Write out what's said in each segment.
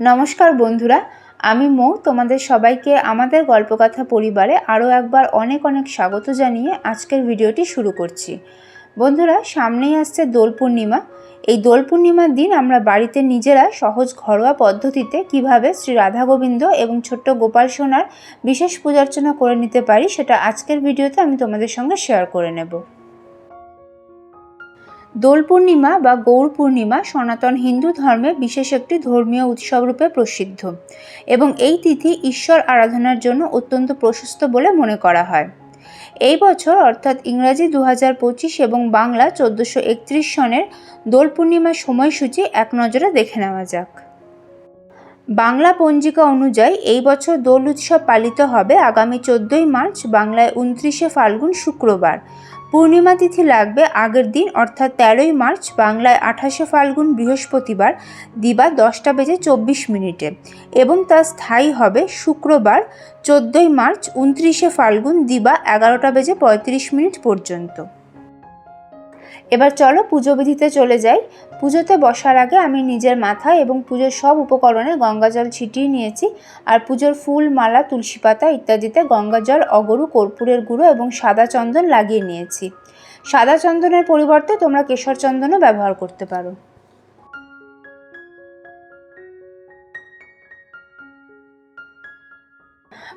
নমস্কার বন্ধুরা, আমি মৌ, তোমাদের সবাইকে আমাদের গল্পকথা পরিবারে আরও একবার অনেক অনেক স্বাগত জানিয়ে আজকের ভিডিওটি শুরু করছি। বন্ধুরা, সামনেই আসছে দোল পূর্ণিমা। এই দোল পূর্ণিমার দিন আমরা বাড়িতে নিজেরা সহজ ঘরোয়া পদ্ধতিতে কীভাবে শ্রী রাধা গোবিন্দ এবং ছোট্ট গোপাল সোনার বিশেষ পূজার্চনা করে নিতে পারি সেটা আজকের ভিডিওতে আমি তোমাদের সঙ্গে শেয়ার করে নেব। দোল পূর্ণিমা বা গৌর পূর্ণিমা সনাতন হিন্দু ধর্মে বিশেষ একটি ধর্মীয় উৎসব রূপে প্রসিদ্ধ এবং এই তিথি ঈশ্বর আরাধনার জন্য অত্যন্ত প্রশস্ত বলে মনে করা হয়। এই বছর অর্থাৎ ইংরাজি দু এবং বাংলা চোদ্দোশো একত্রিশ সনের দোল পূর্ণিমার সময়সূচি এক নজরে দেখে নেওয়া যাক। বাংলা পঞ্জিকা অনুযায়ী এই বছর দোল উৎসব পালিত হবে আগামী চোদ্দোই মার্চ বাংলায় উনত্রিশে ফাল্গুন শুক্রবার পূর্ণিমা তিথি লাগবে আগের দিন, অর্থাৎ তেরোই মার্চ, বাংলায় আঠাশে ফাল্গুন, বৃহস্পতিবার, দিবা দশটা বেজে চব্বিশ মিনিটে। এবং তা স্থায়ী হবে শুক্রবার, চোদ্দোই মার্চ, উনত্রিশে ফাল্গুন, দিবা এগারোটা বেজে পঁয়ত্রিশ মিনিট পর্যন্ত। এবার চলো পুজোবিধিতে চলে যাই। পুজোতে বসার আগে আমি নিজের মাথায় এবং পুজোর সব উপকরণে গঙ্গা জল ছিটিয়ে নিয়েছি। আর পুজোর ফুল, মালা, তুলসী পাতা ইত্যাদিতে গঙ্গা জল, অগরু, কর্পূরের গুঁড়ো এবং সাদা চন্দন লাগিয়ে নিয়েছি। সাদা চন্দনের পরিবর্তে তোমরা কেশর চন্দনও ব্যবহার করতে পারো।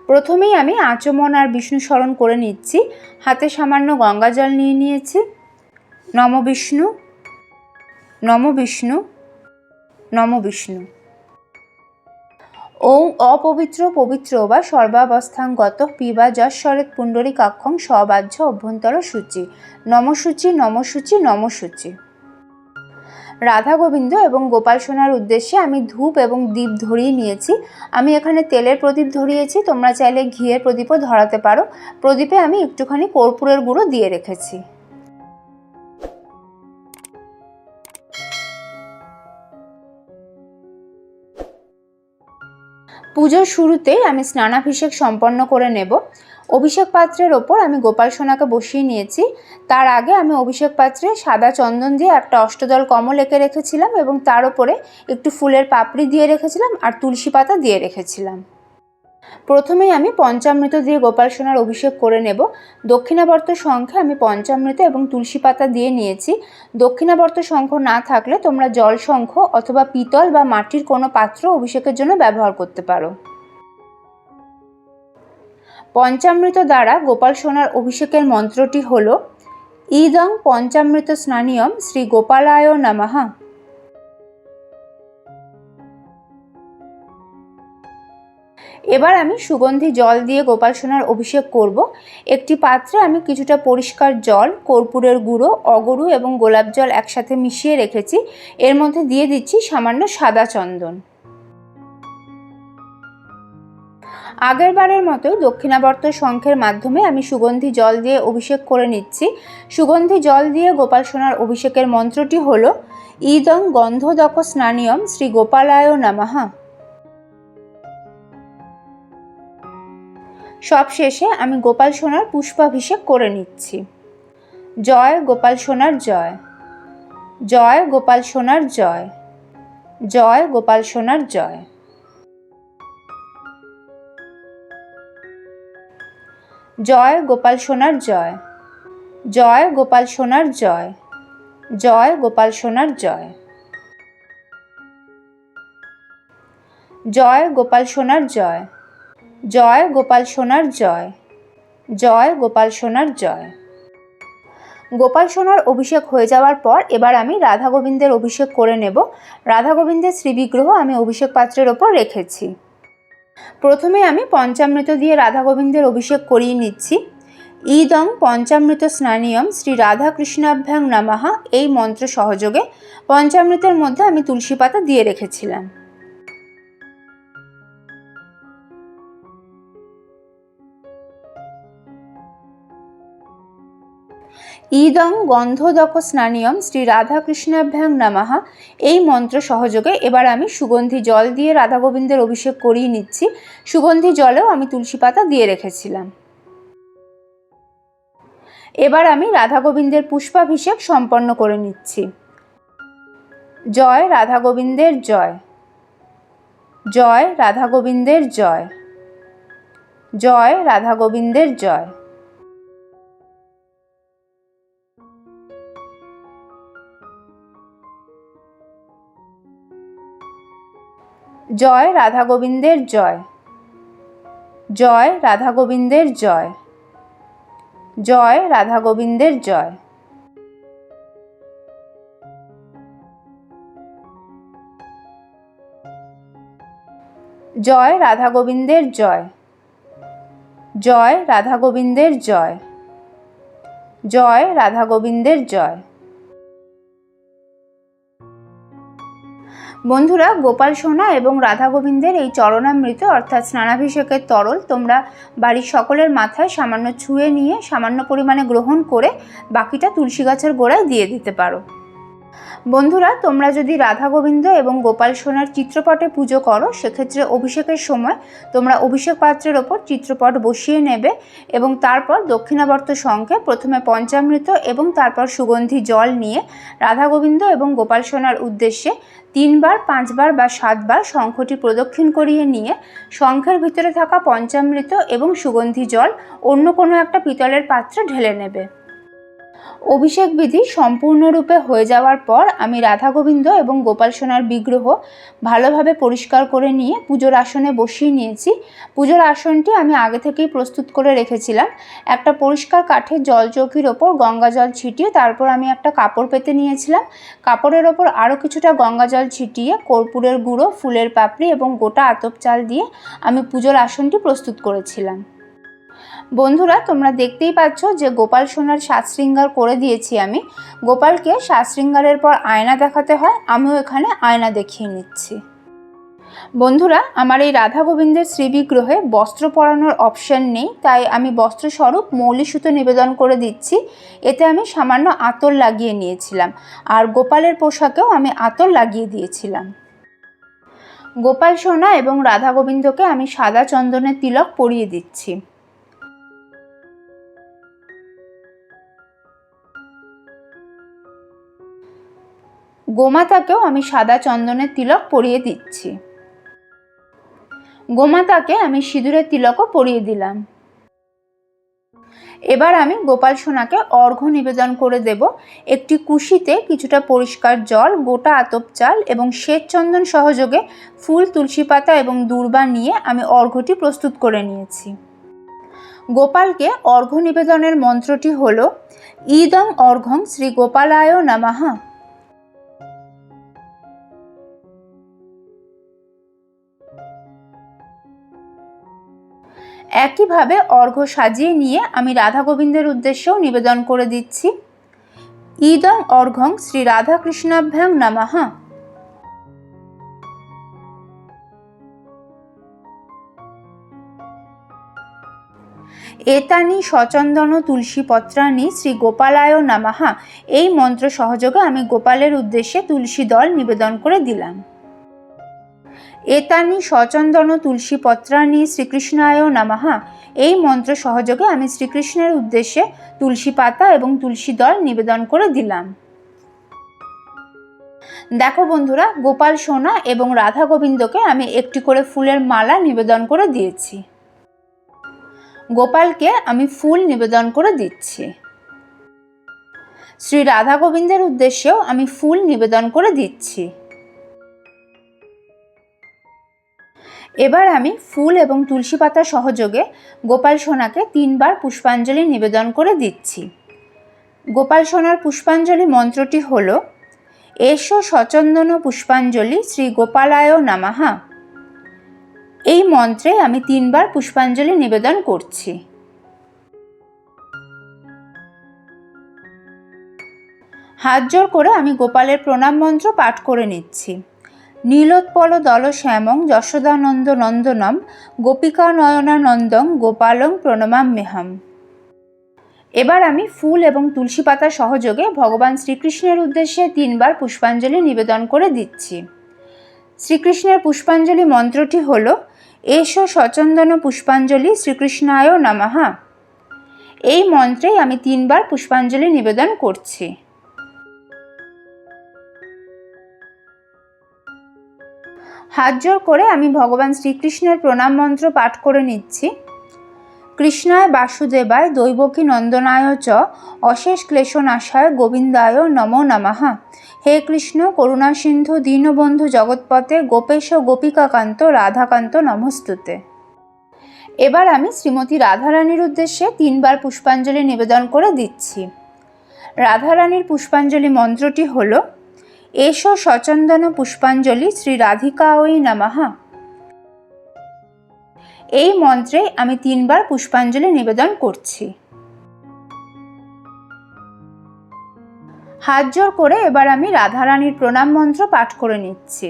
প্রথমেই আমি আচমন আর বিষ্ণু স্মরণ করে নিচ্ছি। হাতে সামান্য গঙ্গা জল নিয়ে নিয়েছি। নম বিষ্ণু। নম বিষ্ণু নম বিষ্ণু। ওং অপবিত্র পবিত্র বা সর্বাবস্থাঙ্গত পিবা যশ্বরেত পুণ্ডরী কাক্ষং সবাহ্য অভ্যন্তর সূচি। নমসূচি নমসূচি নমসূচি। রাধা গোবিন্দ এবং গোপাল সোনার উদ্দেশ্যে আমি ধূপ এবং দীপ ধরিয়ে নিয়েছি। আমি এখানে তেলের প্রদীপ ধরিয়েছি। তোমরা চাইলে ঘিয়ের প্রদীপও ধরাতে পারো। প্রদীপে আমি একটুখানি কর্পূরের গুঁড়ো দিয়ে রেখেছি। পুজোর শুরুতেই আমি স্নানাভিষেক সম্পন্ন করে নেব। অভিষেক পাত্রের ওপর আমি গোপাল সোনাকে বসিয়ে নিয়েছি। তার আগে আমি অভিষেক পাত্রে সাদা চন্দন দিয়ে একটা অষ্টদল কমল এঁকে রেখেছিলাম এবং তার ওপরে একটু ফুলের পাপড়ি দিয়ে রেখেছিলাম আর তুলসী পাতা দিয়ে রেখেছিলাম। প্রথমেই আমি পঞ্চামৃত দিয়ে গোপাল সোনার অভিষেক করে নেব। দক্ষিণাবর্ত শঙ্খে আমি পঞ্চামৃত এবং তুলসী পাতা দিয়ে নিয়েছি। দক্ষিণাবর্ত শঙ্খ না থাকলে তোমরা জল শঙ্খ অথবা পিতল বা মাটির কোনো পাত্র অভিষেকের জন্য ব্যবহার করতে পারো। পঞ্চামৃত দ্বারা গোপাল সোনার অভিষেকের মন্ত্রটি হল ইদং পঞ্চামৃত স্নানিয়ম শ্রী গোপালায় নমঃ। এবার আমি সুগন্ধি জল দিয়ে গোপাল সোনার অভিষেক করব। একটি পাত্রে আমি কিছুটা পরিষ্কার জল, কর্পূরের গুঁড়ো, অগরু এবং গোলাপ জল একসাথে মিশিয়ে রেখেছি। এর মধ্যে দিয়ে দিচ্ছি সামান্য সাদা চন্দন। আগের বারের মতোই দক্ষিণাবর্ত শঙ্খের মাধ্যমে আমি সুগন্ধি জল দিয়ে অভিষেক করে নিচ্ছি। সুগন্ধি জল দিয়ে গোপাল সোনার অভিষেকের মন্ত্রটি হল ইদং গন্ধদক স্নানিয়ম শ্রী গোপালায় নামাহা সব শেষে আমি গোপাল সোনার পুষ্পাভিষেক করে নিচ্ছি। জয় গোপাল সোনার জয়। জয় গোপাল সোনার জয়। জয় গোপাল সোনার জয়। জয় গোপাল সোনার জয়। জয় গোপাল সোনার জয়। জয় গোপাল সোনার জয়। জয় গোপাল সোনার জয়। জয় গোপাল সোনার জয়। জয় গোপাল সোনার জয়। গোপাল সোনার অভিষেক হয়ে যাওয়ার পর এবার আমি রাধা গোবিন্দের অভিষেক করে নেব। রাধা গোবিন্দের শ্রীবিগ্রহ আমি অভিষেক পাত্রের ওপর রেখেছি। প্রথমে আমি পঞ্চামৃত দিয়ে রাধা গোবিন্দের অভিষেক করিয়ে নিচ্ছি। ইদং পঞ্চামৃত স্নানিয়ম শ্রী রাধা কৃষ্ণাভ্যাং নামাহা এই মন্ত্র সহযোগে পঞ্চামৃতের মধ্যে আমি তুলসী পাতা দিয়ে রেখেছিলাম। ইদং গন্ধদক স্নানিয়ম শ্রী রাধাকৃষ্ণাভ্যাং নামাহা। এই মন্ত্র সহযোগে এবার আমি সুগন্ধি জল দিয়ে রাধা গোবিন্দের অভিষেক করিয়ে নিচ্ছি। সুগন্ধি জলেও আমি তুলসী পাতা দিয়ে রেখেছিলাম। এবার আমি রাধা গোবিন্দের পুষ্পাভিষেক সম্পন্ন করে নিচ্ছি। জয় রাধা গোবিন্দের জয়। জয় রাধা গোবিন্দের জয়। জয় রাধা গোবিন্দের জয়। জয় রাধা গোবিন্দের জয়। জয় রাধা গোবিন্দের জয়। জয় রাধা গোবিন্দের জয়। জয় রাধা গোবিন্দের জয়। জয় রাধা গোবিন্দের জয়। জয় রাধা গোবিন্দের জয়। বন্ধুরা, গোপাল সোনা এবং রাধা গোবিন্দের এই চরণামৃত অর্থাৎ স্নানাভিষেকের তরল তোমরা বাড়ির সকলের মাথায় সামান্য ছুঁয়ে নিয়ে সামান্য পরিমাণে গ্রহণ করে বাকিটা তুলসী গাছের গোড়ায় দিয়ে দিতে পারো। বন্ধুরা, তোমরা যদি রাধা গোবিন্দ এবং গোপাল সোনার চিত্রপটে পুজো করো, সেক্ষেত্রে অভিষেকের সময় তোমরা অভিষেক পাত্রের ওপর চিত্রপট বসিয়ে নেবে এবং তারপর দক্ষিণাবর্ত শঙ্খে প্রথমে পঞ্চামৃত এবং তারপর সুগন্ধি জল নিয়ে রাধা গোবিন্দ এবং গোপাল সোনার উদ্দেশ্যে তিনবার, পাঁচবার বা সাতবার শঙ্খটি প্রদক্ষিণ করিয়ে নিয়ে শঙ্খের ভিতরে থাকা পঞ্চামৃত এবং সুগন্ধি জল অন্য কোনো একটা পিতলের পাত্রে ঢেলে নেবে। অভিষেক বিধি সম্পূর্ণরূপে হয়ে যাওয়ার পর আমি রাধা গোবিন্দ এবং গোপাল সোনার বিগ্রহ ভালোভাবে পরিষ্কার করে নিয়ে পুজোর আসনে বসিয়ে নিয়েছি। পুজোর আসনটি আমি আগে থেকেই প্রস্তুত করে রেখেছিলাম। একটা পরিষ্কার কাঠের জল চৌকির ওপর গঙ্গা জল ছিটিয়ে তারপর আমি একটা কাপড় পেতে নিয়েছিলাম। কাপড়ের ওপর আরও কিছুটা গঙ্গা জল ছিটিয়ে কর্পূরের গুঁড়ো, ফুলের পাপড়ি এবং গোটা আতপ চাল দিয়ে আমি পুজোর আসনটি প্রস্তুত করেছিলাম। বন্ধুরা, তোমরা দেখতেই পাচ্ছ যে গোপাল সোনার সাজ শৃঙ্গার করে দিয়েছি আমি। গোপালকে সাজ শৃঙ্গারের পর আয়না দেখাতে হয়, আমিও এখানে আয়না দেখিয়ে নিচ্ছি। বন্ধুরা, আমার এই রাধা গোবিন্দের শ্রীবিগ্রহে বস্ত্র পরানোর অপশান নেই, তাই আমি বস্ত্রস্বরূপ মৌলি সুতো নিবেদন করে দিচ্ছি। এতে আমি সামান্য আতর লাগিয়ে নিয়েছিলাম, আর গোপালের পোশাকেও আমি আতর লাগিয়ে দিয়েছিলাম। গোপাল সোনা এবং রাধা গোবিন্দকে আমি সাদা চন্দনের তিলক পরিয়ে দিচ্ছি। গোমাতাকেও আমি সাদা চন্দনের তিলক পরিয়ে দিচ্ছি। গোমাতাকে আমি সিঁদুরের তিলকও পরিয়ে দিলাম। এবার আমি গোপাল সোনাকে অর্ঘ্য নিবেদন করে দেব। একটি কুশিতে কিছুটা পরিষ্কার জল, গোটা আতপ চাল এবং শ্বেত চন্দন সহযোগে ফুল, তুলসী পাতা এবং দূর্বা নিয়ে আমি অর্ঘ্যটি প্রস্তুত করে নিয়েছি। গোপালকে অর্ঘ্য নিবেদনের মন্ত্রটি হল ইদং অর্ঘ্যং শ্রী গোপালায় নামাহা একইভাবে অর্ঘ্য সাজিয়ে নিয়ে আমি রাধা গোবিন্দের উদ্দেশ্যেও নিবেদন করে দিচ্ছি। ইদং অর্ঘং শ্রী রাধাকৃষ্ণাভ্যাং নামাহা এতানি সচন্দন তুলসী পত্রানি শ্রী গোপালায় নামাহা এই মন্ত্র সহযোগে আমি গোপালের উদ্দেশ্যে তুলসী দল নিবেদন করে দিলাম। এতানি সচন্দন তুলসী পত্রানি শ্রীকৃষ্ণায় নামাহা এই মন্ত্র সহযোগে আমি শ্রীকৃষ্ণের উদ্দেশ্যে তুলসী পাতা এবং তুলসী দল নিবেদন করে দিলাম। দেখো বন্ধুরা, গোপাল সোনা এবং রাধা গোবিন্দকে আমি একটি করে ফুলের মালা নিবেদন করে দিয়েছি। গোপালকে আমি ফুল নিবেদন করে দিচ্ছি। শ্রী রাধা গোবিন্দের উদ্দেশ্যেও আমি ফুল নিবেদন করে দিচ্ছি। এবার আমি ফুল এবং তুলসী পাতা সহযোগে গোপাল সোনাকে তিনবার পুষ্পাঞ্জলি নিবেদন করে দিচ্ছি। গোপাল সোনার পুষ্পাঞ্জলি মন্ত্রটি হল, এসো সচন্দন পুষ্পাঞ্জলি শ্রী গোপালায় নামাহা এই মন্ত্রে আমি তিনবার পুষ্পাঞ্জলি নিবেদন করছি। হাত জোর করে আমি গোপালের প্রণাম মন্ত্র পাঠ করে নিচ্ছি। নীলোৎপল দল শ্যামং যশোদানন্দ নন্দনম গোপিকা নয়নানন্দং গোপালং প্রণমাম মেহম। এবার আমি ফুল এবং তুলসী পাতা সহযোগে ভগবান শ্রীকৃষ্ণের উদ্দেশ্যে তিনবার পুষ্পাঞ্জলি নিবেদন করে দিচ্ছি। শ্রীকৃষ্ণের পুষ্পাঞ্জলি মন্ত্রটি হল, এসো সচন্দন পুষ্পাঞ্জলি শ্রীকৃষ্ণায় নামাহা এই মন্ত্রেই আমি তিনবার পুষ্পাঞ্জলি নিবেদন করছি। হাত জোর করে আমি ভগবান শ্রীকৃষ্ণের প্রণাম মন্ত্র পাঠ করে নিচ্ছি। কৃষ্ণায় বাসুদেবায় দৈবকী নন্দনায় চ, অশেষ ক্লেশনাশায় গোবিন্দায় নমো নমঃ। হে কৃষ্ণ, করুণা সিন্ধু, দীনবন্ধু জগৎপথে গোপেশ গোপিকাকান্ত, রাধাকান্ত নমস্তুতে। এবার আমি শ্রীমতী রাধারানীর উদ্দেশ্যে তিনবার পুষ্পাঞ্জলি নিবেদন করে দিচ্ছি। রাধারানীর পুষ্পাঞ্জলি মন্ত্রটি হল এসো সচন্দন পুষ্পাঞ্জলি শ্রী রাধিকা ওই নামাহা এই মন্ত্রে আমি তিনবার পুষ্পাঞ্জলি নিবেদন করছি। হাত জোর করে এবার আমি রাধারানীর প্রণাম মন্ত্র পাঠ করে নিচ্ছি।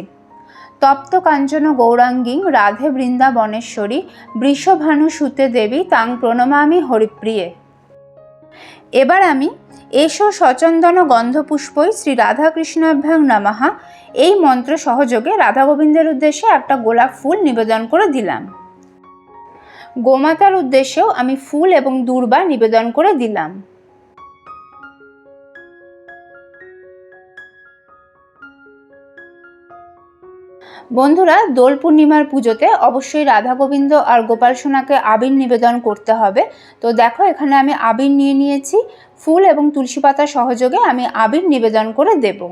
তপ্ত কাঞ্চন গৌরাঙ্গিং রাধে বৃন্দাবনেশ্বরী বৃষভানু সুতে দেবী তাং প্রণমামি হরিপ্রিয়ে। এবার আমি এসো সচন্দন গন্ধপুষ্পই শ্রী রাধাকৃষ্ণাভ্যাং নামাহা এই মন্ত্র সহযোগে রাধা গোবিন্দের উদ্দেশ্যে একটা গোলাপ ফুল নিবেদন করে দিলাম। গোমাতার উদ্দেশ্যেও আমি ফুল এবং দুর্বা নিবেদন করে দিলাম। বন্ধুরা, দোল পূর্ণিমার পুজোতে অবশ্যই রাধা গোবিন্দ আর গোপাল সোনাকে আবির নিবেদন করতে হবে। তো দেখো, এখানে আমি আবির নিয়ে নিয়েছি। ফুল এবং তুলসী পাতা সহযোগে আমি আবির নিবেদন করে দেবো।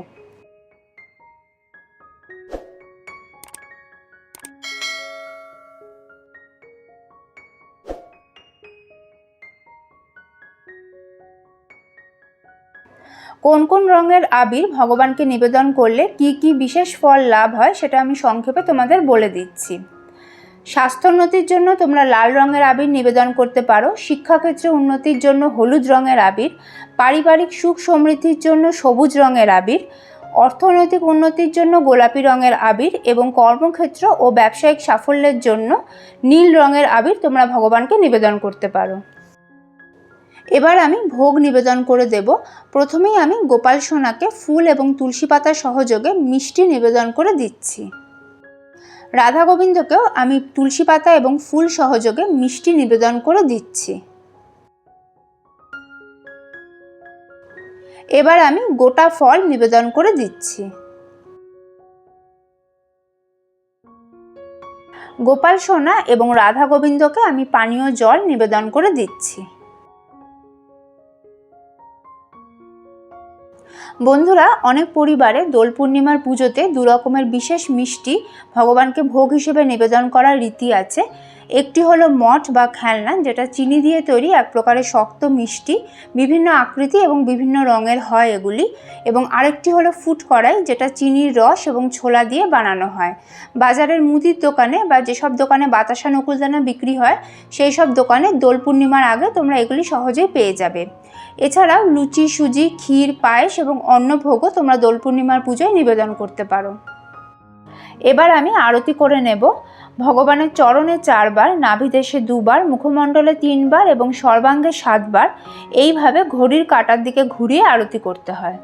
কোন কোন রঙের আবির ভগবানকে নিবেদন করলে কি কি বিশেষ ফল লাভ হয় সেটা আমি সংক্ষেপে তোমাদের বলে দিচ্ছি। স্বাস্থ্যোন্নতির জন্য তোমরা লাল রঙের আবির নিবেদন করতে পারো, শিক্ষাক্ষেত্রে উন্নতির জন্য হলুদ রঙের আবির, পারিবারিক সুখ সমৃদ্ধির জন্য সবুজ রঙের আবির, অর্থনৈতিক উন্নতির জন্য গোলাপি রঙের আবির এবং কর্মক্ষেত্র ও ব্যবসায়িক সাফল্যের জন্য নীল রঙের আবির তোমরা ভগবানকে নিবেদন করতে পারো। এবার আমি ভোগ নিবেদন করে দেব। প্রথমেই আমি গোপাল সোনাকে ফুল এবং তুলসী পাতা সহযোগে মিষ্টি নিবেদন করে দিচ্ছি। রাধা গোবিন্দকেও আমি তুলসী পাতা এবং ফুল সহযোগে মিষ্টি নিবেদন করে দিচ্ছি। এবার আমি গোটা ফল নিবেদন করে দিচ্ছি। গোপাল সোনা এবং রাধা গোবিন্দকে আমি পানীয় জল নিবেদন করে দিচ্ছি। বন্ধুরা, অনেক পরিবারে দোল পূর্ণিমার পুজোতে দু রকমের বিশেষ মিষ্টি ভগবানকে ভোগ হিসেবে নিবেদন করার রীতি আছে। একটি হলো মঠ বা খেলনা, যেটা চিনি দিয়ে তৈরি এক প্রকারের শক্ত মিষ্টি, বিভিন্ন আকৃতি এবং বিভিন্ন রঙের হয় এগুলি। এবং আরেকটি হলো ফুট কড়াই, যেটা চিনির রস এবং ছোলা দিয়ে বানানো হয়। বাজারের মুদির দোকানে বা যেসব দোকানে বাতাসা নকুলদানা বিক্রি হয়, সেই সব দোকানে দোল পূর্ণিমার আগে তোমরা এগুলি সহজেই পেয়ে যাবে। এছাড়াও লুচি, সুজি, ক্ষীর, পায়েস এবং অন্নভোগও তোমরা দোল পূর্ণিমার পুজোয় নিবেদন করতে পারো। এবার আমি আরতি করে নেব। ভগবানের চরণে চারবার, নাভিদেশে দুবার, মুখমণ্ডলে তিনবার এবং সর্বাঙ্গে সাতবার, এইভাবে ঘড়ির কাটার দিকে ঘুরিয়ে আরতি করতে হয়।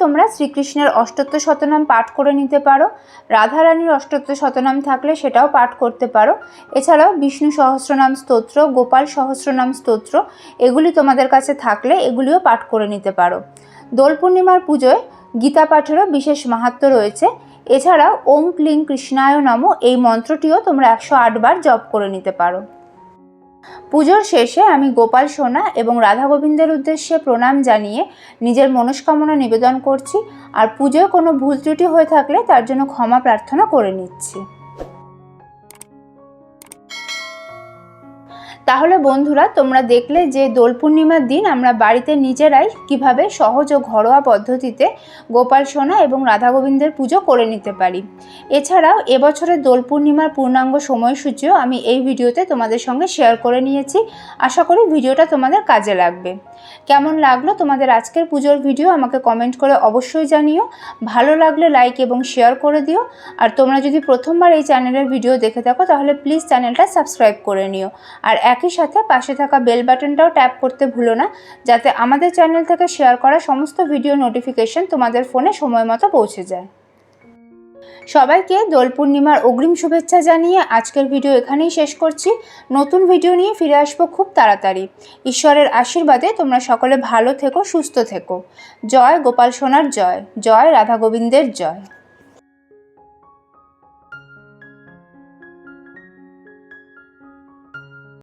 তোমরা শ্রীকৃষ্ণের অষ্টত্ব শতনাম পাঠ করে নিতে পারো। রাধারানীর অষ্টত্ব শতনাম থাকলে সেটাও পাঠ করতে পারো। এছাড়াও বিষ্ণু সহস্রনাম স্তোত্র, গোপাল সহস্রনাম স্তোত্র, এগুলি তোমাদের কাছে থাকলে এগুলিও পাঠ করে নিতে পারো। দোল পূর্ণিমার পুজোয় গীতা পাঠেরও বিশেষ মাহাত্ম্য রয়েছে। এছাড়াও ওম ক্লিং কৃষ্ণায় নম এই মন্ত্রটিও তোমরা একশো আটবার জপ করে নিতে পারো। পুজোর শেষে আমি গোপাল সোনা এবং রাধা গোবিন্দের উদ্দেশ্যে প্রণাম জানিয়ে নিজের মনস্কামনা নিবেদন করছি। আর পুজোয় কোনো ভুল ত্রুটি হয়ে থাকলে তার জন্য ক্ষমা প্রার্থনা করে নিচ্ছি। তাহলে বন্ধুরা, তোমরা দেখলে যে দোল পূর্ণিমার দিন আমরা বাড়িতে নিজেরাই কীভাবে সহজ ও ঘরোয়া পদ্ধতিতে গোপাল সোনা এবং রাধা গোবিন্দের পুজো করে নিতে পারি। এছাড়াও এবছরের দোল পূর্ণিমার পূর্ণাঙ্গ সময়সূচিও আমি এই ভিডিওতে তোমাদের সঙ্গে শেয়ার করে নিয়েছি। আশা করি ভিডিওটা তোমাদের কাজে লাগবে। কেমন লাগল তোমাদের আজকের পুজোর ভিডিও আমাকে কমেন্ট করে অবশ্যই জানিও। ভালো লাগলে লাইক এবং শেয়ার করে দিও। আর তোমরা যদি প্রথমবার এই চ্যানেলের ভিডিও দেখে থাকো, তাহলে প্লিজ চ্যানেলটা সাবস্ক্রাইব করে নিও। আর একই সাথে পাশে থাকা বেল বাটনটাও ট্যাপ করতে ভুলো না, যাতে আমাদের চ্যানেল থেকে শেয়ার করা সমস্ত ভিডিও নোটিফিকেশন তোমাদের ফোনে সময় মতো পৌঁছে যায়। সবাইকে দোল পূর্ণিমার অগ্রিম শুভেচ্ছা জানিয়ে আজকের ভিডিও এখানেই শেষ করছি। নতুন ভিডিও নিয়ে ফিরে আসব খুব তাড়াতাড়ি। ঈশ্বরের আশীর্বাদে তোমরা সকলে ভালো থেকো, সুস্থ থেকো। জয় গোপাল সোনার জয় জয় রাধা গোবিন্দের জয়।